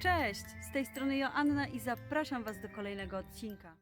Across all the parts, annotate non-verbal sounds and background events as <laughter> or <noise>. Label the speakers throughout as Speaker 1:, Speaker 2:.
Speaker 1: Cześć! Z tej strony Joanna i zapraszam Was do kolejnego odcinka.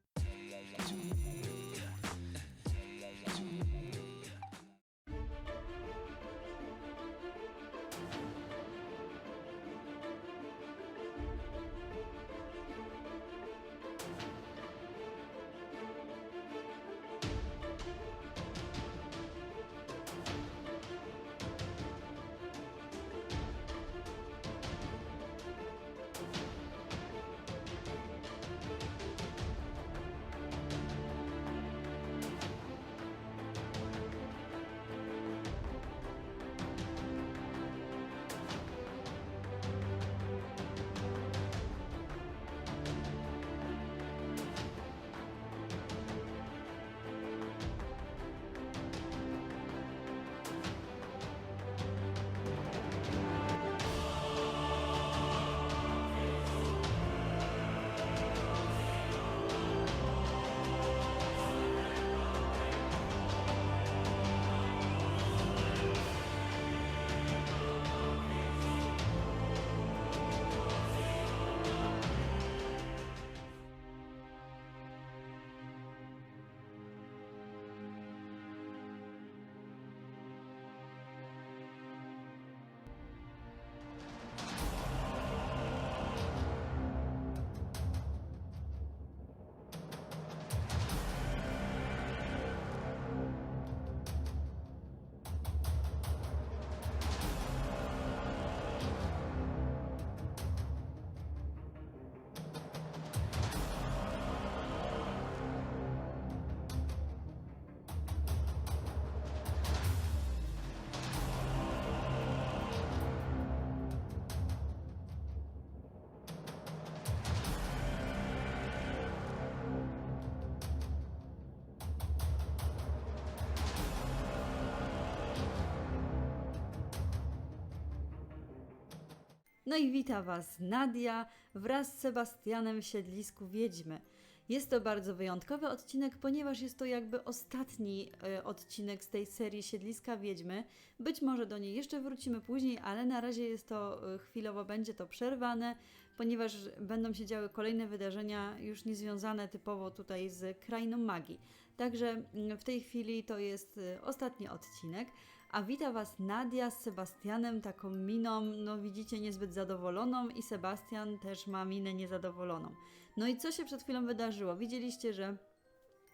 Speaker 1: No i wita Was Nadia wraz z Sebastianem w siedlisku Wiedźmy. Jest to bardzo wyjątkowy odcinek, ponieważ jest to jakby ostatni e, odcinek z tej serii Siedliska Wiedźmy. Być może do niej jeszcze wrócimy później, ale na razie jest to e, chwilowo będzie to przerwane, ponieważ będą się działy kolejne wydarzenia już niezwiązane typowo tutaj z krainą magii. Także mm, w tej chwili to jest e, ostatni odcinek. A wita Was Nadia z Sebastianem taką miną, no widzicie, niezbyt zadowoloną i Sebastian też ma minę niezadowoloną. No i co się przed chwilą wydarzyło? Widzieliście, że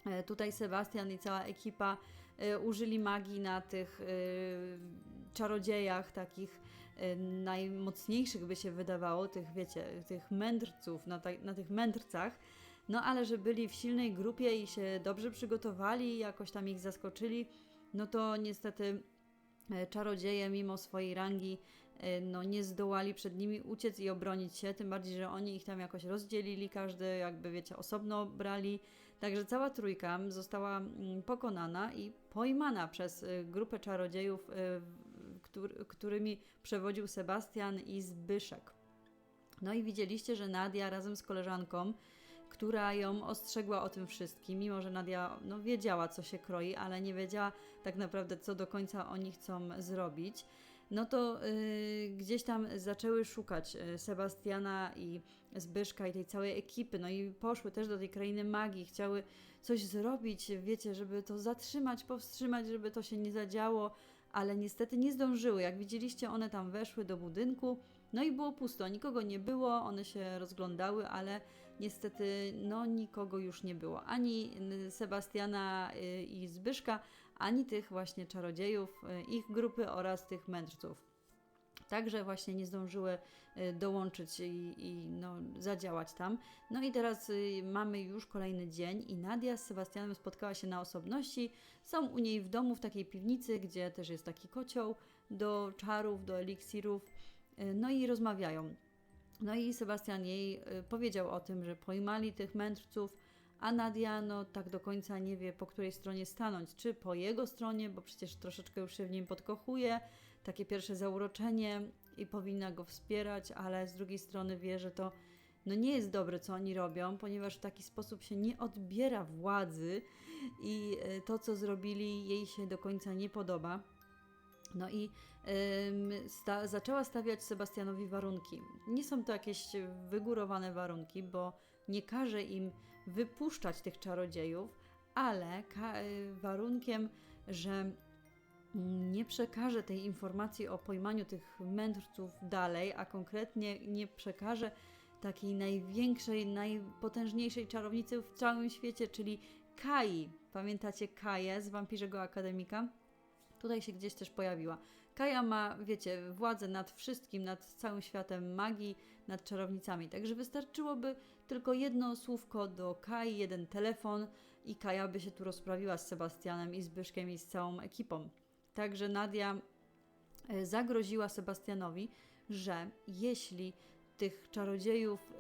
Speaker 1: e, tutaj Sebastian i cała ekipa e, użyli magii na tych e, czarodziejach, takich najmocniejszych by się wydawało, tych wiecie, tych mędrców, na, ta, na tych mędrcach. No ale że byli w silnej grupie i się dobrze przygotowali, jakoś tam ich zaskoczyli, no to niestety e, czarodzieje mimo swojej rangi e, no, nie zdołali przed nimi uciec i obronić się, tym bardziej, że oni ich tam jakoś rozdzielili, każdy jakby wiecie osobno brali, także cała trójka została mm, pokonana i pojmana przez e, grupę czarodziejów, e, w- któr- którymi przewodził Sebastian i Zbyszek. No i widzieliście, że Nadia razem z koleżanką, która ją ostrzegła o tym wszystkim, mimo że Nadia no, wiedziała, co się kroi, ale nie wiedziała tak naprawdę, co do końca oni chcą zrobić. No to y, gdzieś tam zaczęły szukać y, Sebastiana i Zbyszka i tej całej ekipy, no i poszły też do tej krainy magii, chciały coś zrobić, wiecie, żeby to zatrzymać, powstrzymać, żeby to się nie zadziało, ale niestety nie zdążyły. Jak widzieliście, one tam weszły do budynku, no i było pusto, nikogo nie było, one się rozglądały, ale niestety no nikogo już nie było. Ani y, Sebastiana y, i Zbyszka, ani tych właśnie czarodziejów, y, ich grupy oraz tych mędrców. Także właśnie nie zdążyły y, dołączyć i, i no, zadziałać tam. No i teraz y, mamy już kolejny dzień i Nadia z Sebastianem spotkała się na osobności. Są u niej w domu w takiej piwnicy, gdzie też jest taki kocioł do czarów, do eliksirów. Y, No i rozmawiają. No i Sebastian jej powiedział o tym, że pojmali tych mędrców, a Nadia no tak do końca nie wie po której stronie stanąć. Czy po jego stronie, bo przecież troszeczkę już się w nim podkochuje, takie pierwsze zauroczenie i powinna go wspierać, ale z drugiej strony wie, że to no nie jest dobre, co oni robią, ponieważ w taki sposób się nie odbiera władzy i y, to, co zrobili, jej się do końca nie podoba. No i sta- zaczęła stawiać Sebastianowi warunki. Nie są to jakieś wygórowane warunki, bo nie każe im wypuszczać tych czarodziejów, ale y, warunkiem, że nie przekaże tej informacji o pojmaniu tych mędrców dalej, a konkretnie nie przekaże takiej największej, najpotężniejszej czarownicy w całym świecie, czyli Kai. Pamiętacie Kaję z Wampirzego Akademika? Tutaj się gdzieś też pojawiła. Kaja ma, wiecie, władzę nad wszystkim, nad całym światem magii, nad czarownicami. Także wystarczyłoby tylko jedno słówko do Kai, jeden telefon i Kaja by się tu rozprawiła z Sebastianem i Zbyszkiem i z całą ekipą. Także Nadia e, zagroziła Sebastianowi, że jeśli tych czarodziejów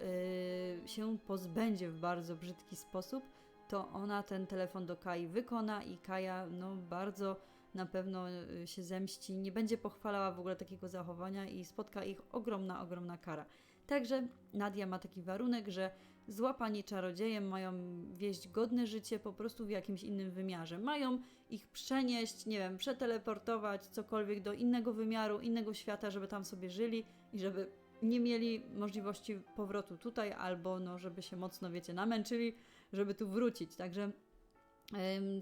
Speaker 1: e, się pozbędzie w bardzo brzydki sposób, to ona ten telefon do Kai wykona i Kaja no bardzo na pewno y, się zemści, nie będzie pochwalała w ogóle takiego zachowania i spotka ich ogromna, ogromna kara. Także Nadia ma taki warunek, że złapani czarodzieje mają wieść godne życie po prostu w jakimś innym wymiarze. Mają ich przenieść, nie wiem, przeteleportować cokolwiek do innego wymiaru, innego świata, żeby tam sobie żyli i żeby nie mieli możliwości powrotu tutaj, albo no, żeby się mocno, wiecie, namęczyli, żeby tu wrócić. Także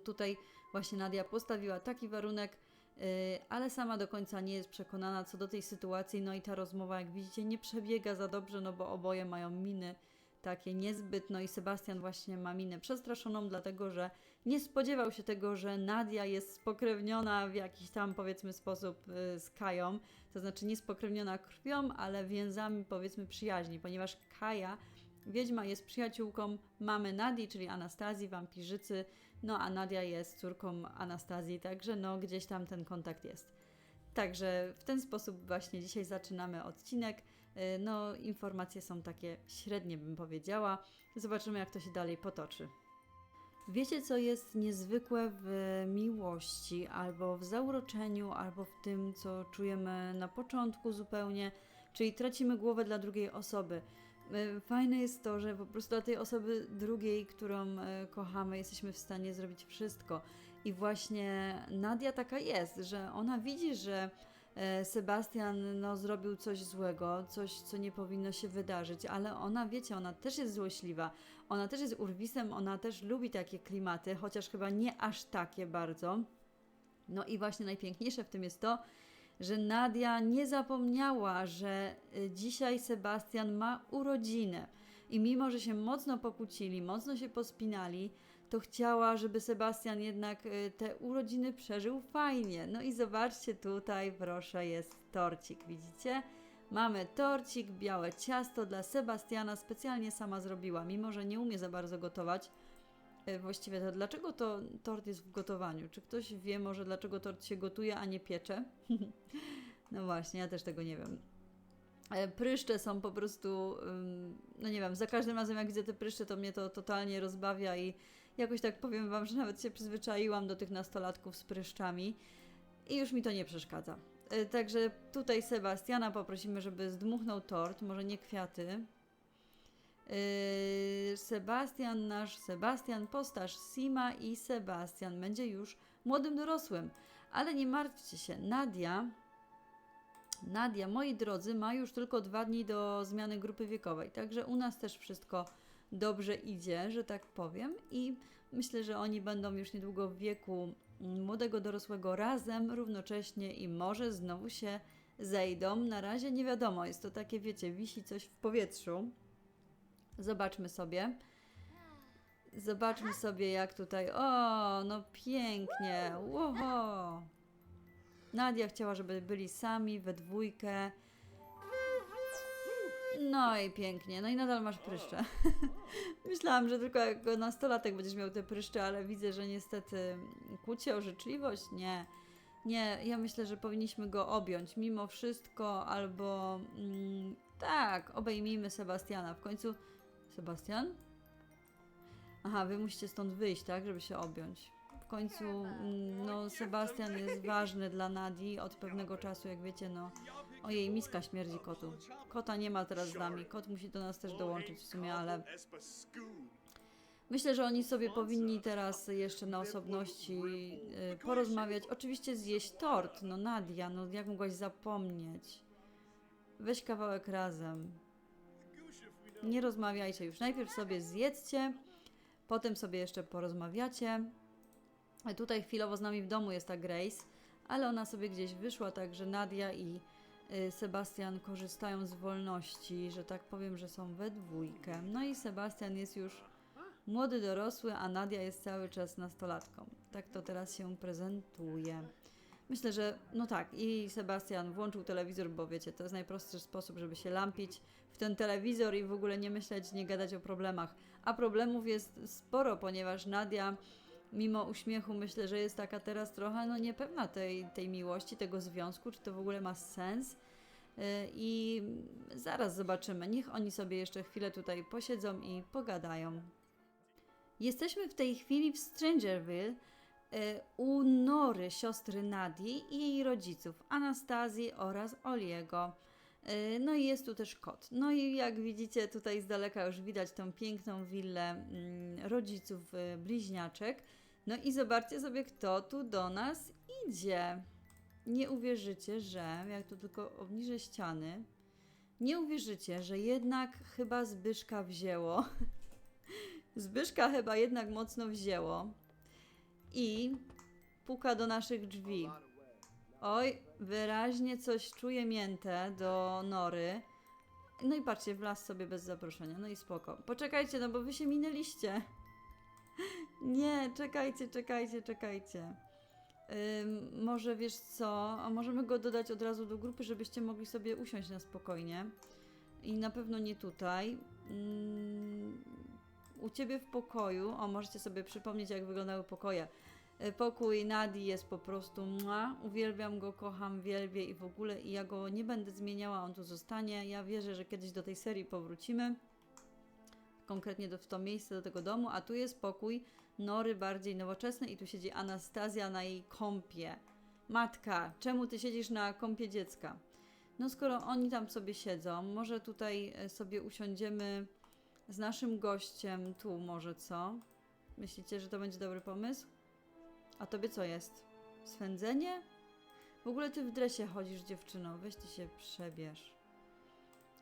Speaker 1: tutaj właśnie Nadia postawiła taki warunek, yy, ale sama do końca nie jest przekonana co do tej sytuacji. No i ta rozmowa, jak widzicie, nie przebiega za dobrze, no bo oboje mają miny takie niezbyt. No i Sebastian właśnie ma minę przestraszoną, dlatego że nie spodziewał się tego, że Nadia jest spokrewniona w jakiś tam powiedzmy sposób yy, z Kają. To znaczy nie spokrewniona krwią, ale więzami powiedzmy przyjaźni, ponieważ Kaja Wiedźma jest przyjaciółką mamy Nadii, czyli Anastazji, wampirzycy, no a Nadia jest córką Anastazji, także no gdzieś tam ten kontakt jest. Także w ten sposób właśnie dzisiaj zaczynamy odcinek. Yy, No, informacje są takie średnie, bym powiedziała. Zobaczymy, jak to się dalej potoczy. Wiecie, co jest niezwykłe w miłości, albo w zauroczeniu, albo w tym, co czujemy na początku zupełnie, czyli tracimy głowę dla drugiej osoby. Y, Fajne jest to, że po prostu dla tej osoby drugiej, którą y, kochamy, jesteśmy w stanie zrobić wszystko. I właśnie Nadia taka jest, że ona widzi, że Sebastian no, zrobił coś złego, coś, co nie powinno się wydarzyć, ale ona, wiecie, ona też jest złośliwa, ona też jest urwisem, ona też lubi takie klimaty, chociaż chyba nie aż takie bardzo. No i właśnie najpiękniejsze w tym jest to, że Nadia nie zapomniała, że y, dzisiaj Sebastian ma urodziny. I mimo, że się mocno pokłócili, mocno się pospinali, to chciała, żeby Sebastian jednak y, te urodziny przeżył fajnie. No i zobaczcie tutaj, proszę, jest torcik, widzicie? Mamy torcik, białe ciasto dla Sebastiana, specjalnie sama zrobiła, mimo że nie umie za bardzo gotować. Y, Właściwie to dlaczego to tort jest w gotowaniu? Czy ktoś wie może dlaczego tort się gotuje, a nie piecze? <laughs> no właśnie, ja też tego nie wiem. E, Pryszcze są po prostu, no nie wiem, za każdym razem jak widzę te pryszcze, to mnie to totalnie rozbawia i jakoś tak powiem Wam, że nawet się przyzwyczaiłam do tych nastolatków z pryszczami i już mi to nie przeszkadza. E, Także tutaj Sebastiana poprosimy, żeby zdmuchnął tort, może nie kwiaty. Yy, Sebastian, nasz Sebastian, postaż Sima i Sebastian będzie już młodym dorosłym. Ale nie martwcie się, Nadia, Nadia, moi drodzy, ma już tylko dwa dni do zmiany grupy wiekowej, także u nas też wszystko dobrze idzie, że tak powiem i myślę, że oni będą już niedługo w wieku mm, młodego dorosłego razem, równocześnie i może znowu się zejdą. Na razie nie wiadomo, jest to takie, wiecie, wisi coś w powietrzu. Zobaczmy sobie. Zobaczmy sobie, jak tutaj. O, no pięknie. Łoho. Nadia chciała, żeby byli sami, we dwójkę. No i pięknie. No i nadal masz pryszcze. <laughs> Myślałam, że tylko jako nastolatek będziesz miał te pryszcze, ale widzę, że niestety kłócie o życzliwość? Nie. Nie, ja myślę, że powinniśmy go objąć mimo wszystko, albo mm, tak, obejmijmy Sebastiana. W końcu Sebastian? Aha, wy musicie stąd wyjść, tak, żeby się objąć. W końcu, mm, no, Sebastian jest ważny dla Nadii od pewnego czasu, jak wiecie, no. Ojej, miska śmierdzi kotu. Kota nie ma teraz z nami, kot musi do nas też dołączyć w sumie, ale Myślę, że oni sobie powinni teraz jeszcze na osobności y, porozmawiać. Oczywiście zjeść tort. No Nadia, no jak mogłaś zapomnieć? Weź kawałek razem. Nie rozmawiajcie już. Najpierw sobie zjedzcie, potem sobie jeszcze porozmawiacie. Tutaj chwilowo z nami w domu jest ta Grace, ale ona sobie gdzieś wyszła, także Nadia i Sebastian korzystają z wolności, że tak powiem, że są we dwójkę. No i Sebastian jest już młody dorosły, a Nadia jest cały czas nastolatką. Tak to teraz się prezentuje. Myślę, że no tak, i Sebastian włączył telewizor, bo wiecie, to jest najprostszy sposób, żeby się lampić w ten telewizor i w ogóle nie myśleć, nie gadać o problemach. A problemów jest sporo, ponieważ Nadia, mimo uśmiechu, myślę, że jest taka teraz trochę no niepewna tej, tej miłości, tego związku, czy to w ogóle ma sens. Yy, I zaraz zobaczymy. Niech oni sobie jeszcze chwilę tutaj posiedzą i pogadają. Jesteśmy w tej chwili w Strangerville e, u Nory, siostry Nadii i jej rodziców, Anastazji oraz Oliego. E, No i jest tu też kot. No i jak widzicie, tutaj z daleka już widać tą piękną willę mm, rodziców bliźniaczek. No i zobaczcie sobie, kto tu do nas idzie. Nie uwierzycie, że jak tu tylko obniżę ściany, nie uwierzycie, że jednak chyba Zbyszka wzięło. <laughs> Zbyszka chyba jednak mocno wzięło i puka do naszych drzwi. Oj, wyraźnie coś czuje mięte do nory. No i patrzcie, wlazł sobie bez zaproszenia. No i spoko. Poczekajcie, no bo wy się minęliście. Nie, czekajcie, czekajcie, czekajcie. Może wiesz co, a możemy go dodać od razu do grupy, żebyście mogli sobie usiąść na spokojnie. I na pewno nie tutaj. Mm, u ciebie w pokoju, o możecie sobie przypomnieć jak wyglądały pokoje. E, Pokój Nadii jest po prostu mua, uwielbiam go, kocham, wielbię i w ogóle i ja go nie będę zmieniała, on tu zostanie. Ja wierzę, że kiedyś do tej serii powrócimy. Konkretnie do, w to miejsce, do tego domu, a tu jest pokój Nory bardziej nowoczesny i tu siedzi Anastazja na jej kąpie. Matka, czemu ty siedzisz na kąpie dziecka? No skoro oni tam sobie siedzą, może tutaj e, sobie usiądziemy z naszym gościem tu może co? Myślicie, że to będzie dobry pomysł? A tobie co jest? Swędzenie? W ogóle ty w dresie chodzisz, dziewczyno. Weź ty się przebierz.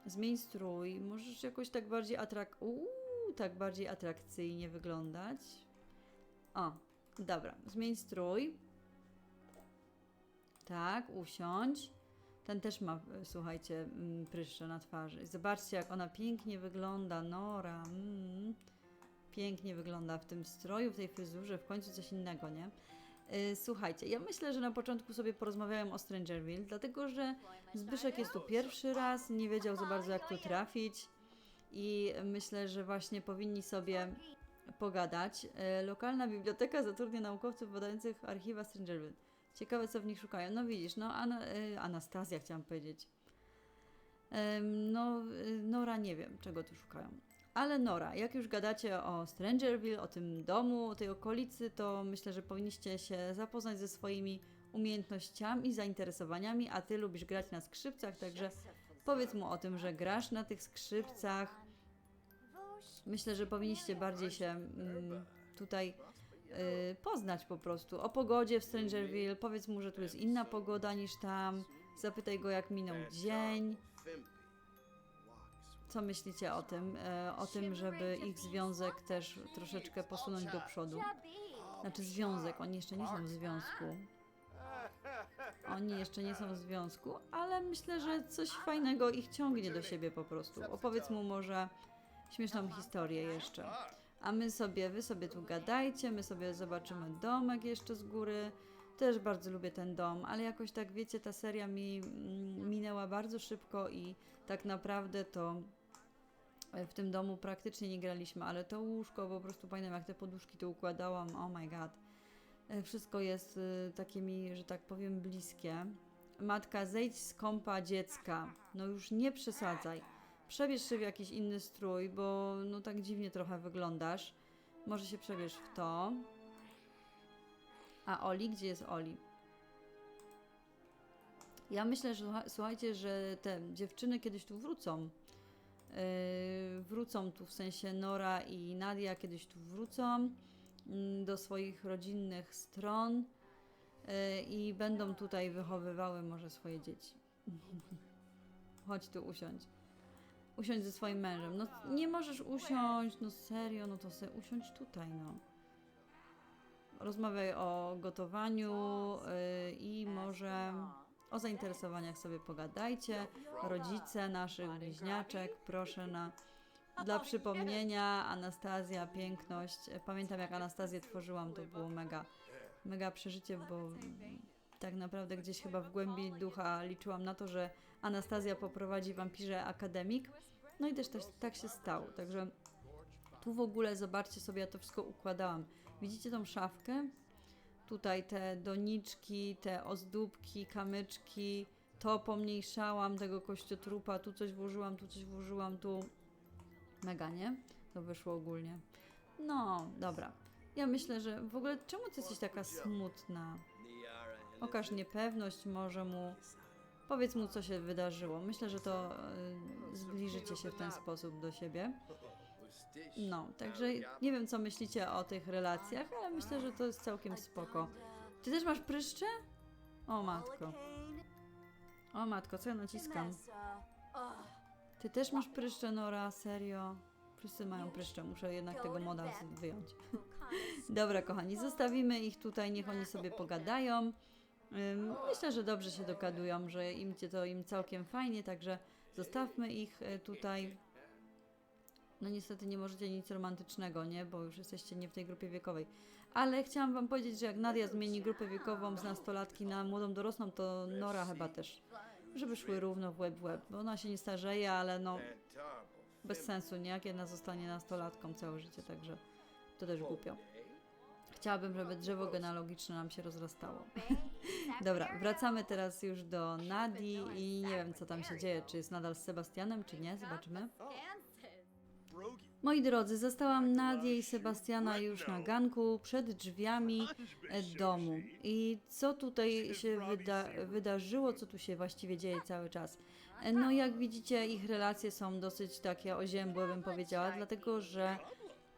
Speaker 1: Zmień strój. Możesz jakoś tak bardziej atrak... Uuu, tak bardziej atrakcyjnie wyglądać. O, dobra. Zmień strój. Tak, usiądź. Ten też ma, słuchajcie, mm, pryszcze na twarzy. Zobaczcie, jak ona pięknie wygląda, Nora. Mm. Pięknie wygląda w tym stroju, w tej fryzurze, w końcu coś innego, nie? Y, Słuchajcie, ja myślę, że na początku sobie porozmawiałem o Strangerville, dlatego że Zbyszek jest tu pierwszy raz, nie wiedział za bardzo jak tu trafić i myślę, że właśnie powinni sobie pogadać. Y, Lokalna biblioteka zatrudnia naukowców badających archiwa Strangerville. Ciekawe, co w nich szukają. No widzisz, no y, Anastazja chciałam powiedzieć. No, y, Nora nie wiem, czego tu szukają. Ale Nora, jak już gadacie o Strangerville, o tym domu, o tej okolicy, to myślę, że powinniście się zapoznać ze swoimi umiejętnościami i zainteresowaniami, a ty lubisz grać na skrzypcach, także powiedz mu o tym, że grasz na tych skrzypcach. Myślę, że powinniście bardziej się mm, tutaj y, poznać po prostu. O pogodzie w Strangerville, powiedz mu, że tu jest inna pogoda niż tam. Zapytaj go, jak minął dzień. Co myślicie o tym? E, o tym, żeby ich związek też troszeczkę posunąć do przodu? Znaczy związek, oni jeszcze nie są w związku. Oni jeszcze nie są w związku, ale myślę, że coś fajnego ich ciągnie do siebie po prostu. Opowiedz mu może śmieszną historię jeszcze. A my sobie, wy sobie tu gadajcie, my sobie zobaczymy domek jeszcze z góry. Też bardzo lubię ten dom, ale jakoś tak wiecie, ta seria mi mm, minęła bardzo szybko i tak naprawdę to e, w tym domu praktycznie nie graliśmy, ale to łóżko po prostu pamiętam jak te poduszki tu układałam, oh my god. E, Wszystko jest y, takie mi, że tak powiem, bliskie. Matka, zejdź z kąpa dziecka. No już nie przesadzaj. Przebierz się w jakiś inny strój, bo no tak dziwnie trochę wyglądasz. Może się przebierz w to. A Oli? Gdzie jest Oli? Ja myślę, że słucha- słuchajcie, że te dziewczyny kiedyś tu wrócą. Yy, wrócą tu, w sensie Nora i Nadia kiedyś tu wrócą do swoich rodzinnych stron y, i będą tutaj wychowywały może swoje dzieci. <laughs> Chodź tu usiądź. Usiądź ze swoim mężem. No nie możesz usiąść, no serio, no to se usiądź tutaj, no. Rozmawiaj o gotowaniu y, i może o zainteresowaniach sobie pogadajcie. Rodzice naszych bliźniaczek, proszę na. Dla <laughs> przypomnienia, Anastazja, piękność. Pamiętam jak Anastazję tworzyłam, to było mega, mega przeżycie, bo tak naprawdę gdzieś chyba w głębi ducha liczyłam na to, że Anastazja poprowadzi Wampirze Akademik. No i też, też tak się stało. Także tu w ogóle zobaczcie sobie, ja to wszystko układałam. Widzicie tą szafkę? Tutaj te doniczki, te ozdóbki, kamyczki. To pomniejszałam tego kościotrupa, tu coś włożyłam, tu coś włożyłam, tu. Mega, nie? To wyszło ogólnie. No, dobra. Ja myślę, że w ogóle czemu ty jesteś taka smutna? Okaż niepewność może mu. Powiedz mu, co się wydarzyło. Myślę, że to y, zbliżycie się w ten sposób do siebie. No, także nie wiem, co myślicie o tych relacjach, ale myślę, że to jest całkiem spoko. Ty też masz pryszcze? O matko. O matko, co ja naciskam? Ty też masz pryszcze, Nora? Serio? Wszyscy mają pryszcze, muszę jednak tego moda wyjąć. <laughs> <laughs> Dobra, kochani, zostawimy ich tutaj, niech oni sobie pogadają. Myślę, że dobrze się dogadują, że im cię to im całkiem fajnie, także zostawmy ich e, tutaj. No niestety nie możecie nic romantycznego, nie? Bo już jesteście nie w tej grupie wiekowej. Ale chciałam wam powiedzieć, że jak Nadia zmieni grupę wiekową z nastolatki na młodą dorosłą, to Nora chyba też. Żeby szły równo w łeb w łeb, bo ona się nie starzeje, ale no bez sensu, nie? Jak jedna zostanie nastolatką całe życie, także to też głupio. Chciałabym, żeby drzewo genealogiczne nam się rozrastało. <laughs> Dobra, wracamy teraz już do Nadii i nie wiem, co tam się dzieje. Czy jest nadal z Sebastianem, czy nie? Zobaczymy. Moi drodzy, zastałam Nadię i Sebastiana już na ganku przed drzwiami e, domu. I co tutaj się wyda wydarzyło, co tu się właściwie dzieje cały czas? E, No, jak widzicie, ich relacje są dosyć takie oziębłe, bym powiedziała, dlatego że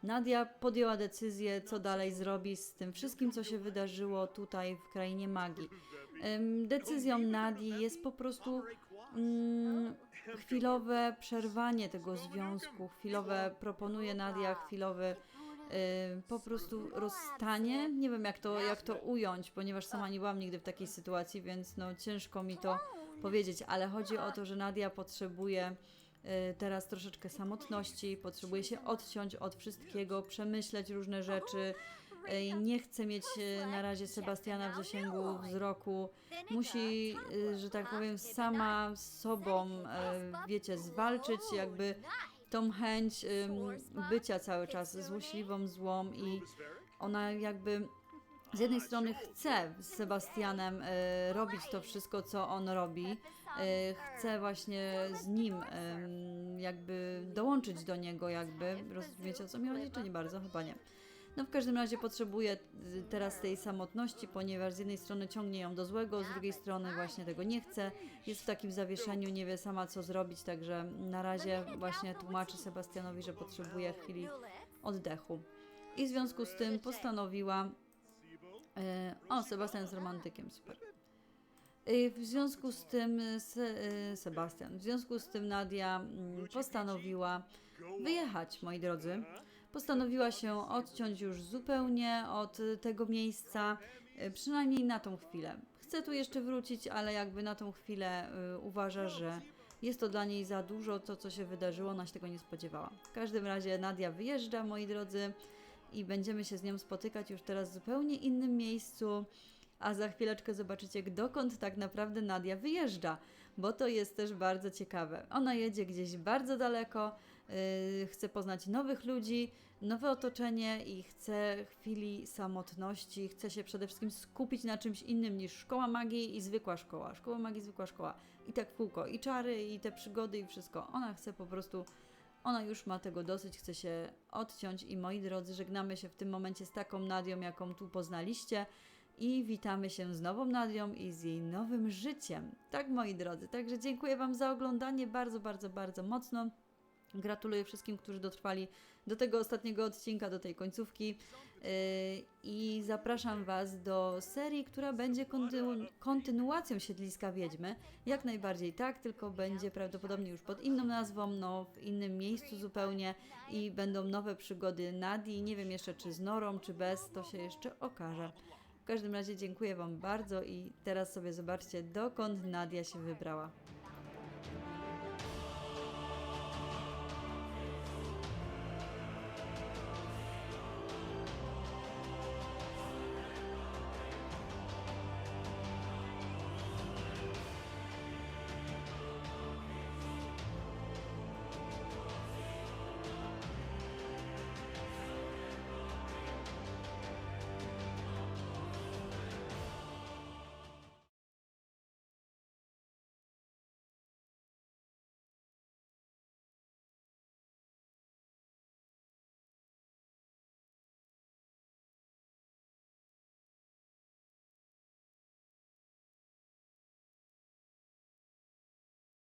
Speaker 1: Nadia podjęła decyzję, co dalej zrobi z tym wszystkim, co się wydarzyło tutaj w krainie magii. Decyzją Nadii jest po prostu mm, chwilowe przerwanie tego związku, chwilowe, proponuje Nadia chwilowy y, po prostu rozstanie. Nie wiem jak to, jak to ująć, ponieważ sama nie byłam nigdy w takiej sytuacji, więc no ciężko mi to powiedzieć, ale chodzi o to, że Nadia potrzebuje y, teraz troszeczkę samotności, potrzebuje się odciąć od wszystkiego, przemyśleć różne rzeczy. Nie chce mieć y, na razie Sebastiana w zasięgu wzroku. Musi, y, że tak powiem, sama z sobą, y, wiecie, zwalczyć jakby tą chęć bycia cały czas złośliwą, złą i ona jakby z jednej strony chce z Sebastianem robić to wszystko, co on robi, chce właśnie z nim jakby dołączyć do niego jakby, rozumiecie o co mi chodzi, czy nie bardzo? Chyba nie. No w każdym razie potrzebuje y, teraz tej samotności, ponieważ z jednej strony ciągnie ją do złego, z drugiej strony właśnie tego nie chce, jest w takim zawieszeniu, nie wie sama co zrobić, także na razie właśnie tłumaczy Sebastianowi, że potrzebuje chwili oddechu. I w związku z tym postanowiła. E, o, Sebastian jest romantykiem, super. E, W związku z tym, Se, Sebastian, w związku z tym Nadia mm, postanowiła wyjechać, moi drodzy. Postanowiła się odciąć już zupełnie od tego miejsca, e, przynajmniej na tą chwilę. Chce tu jeszcze wrócić, ale jakby na tą chwilę e, uważa, że jest to dla niej za dużo, to co się wydarzyło, ona się tego nie spodziewała. W każdym razie Nadia wyjeżdża, moi drodzy, i będziemy się z nią spotykać już teraz w zupełnie innym miejscu, a za chwileczkę zobaczycie, dokąd tak naprawdę Nadia wyjeżdża, bo to jest też bardzo ciekawe. Ona jedzie gdzieś bardzo daleko, yy, chce poznać nowych ludzi, nowe otoczenie i chce chwili samotności, chce się przede wszystkim skupić na czymś innym niż szkoła magii i zwykła szkoła. Szkoła magii, zwykła szkoła. I tak kółko, i czary, i te przygody, i wszystko. Ona chce po prostu ona już ma tego dosyć, chce się odciąć i moi drodzy, żegnamy się w tym momencie z taką Nadią, jaką tu poznaliście i witamy się z nową Nadią i z jej nowym życiem. Tak, moi drodzy, także dziękuję Wam za oglądanie bardzo, bardzo, bardzo mocno. Gratuluję wszystkim, którzy dotrwali do tego ostatniego odcinka, do tej końcówki. Yy, I zapraszam Was do serii, która będzie kontynu- kontynuacją Siedliska Wiedźmy. Jak najbardziej tak, tylko będzie prawdopodobnie już pod inną nazwą, no w innym miejscu zupełnie i będą nowe przygody Nadii. Nie wiem jeszcze czy z Norą, czy bez, to się jeszcze okaże. W każdym razie dziękuję Wam bardzo i teraz sobie zobaczcie, dokąd Nadia się wybrała.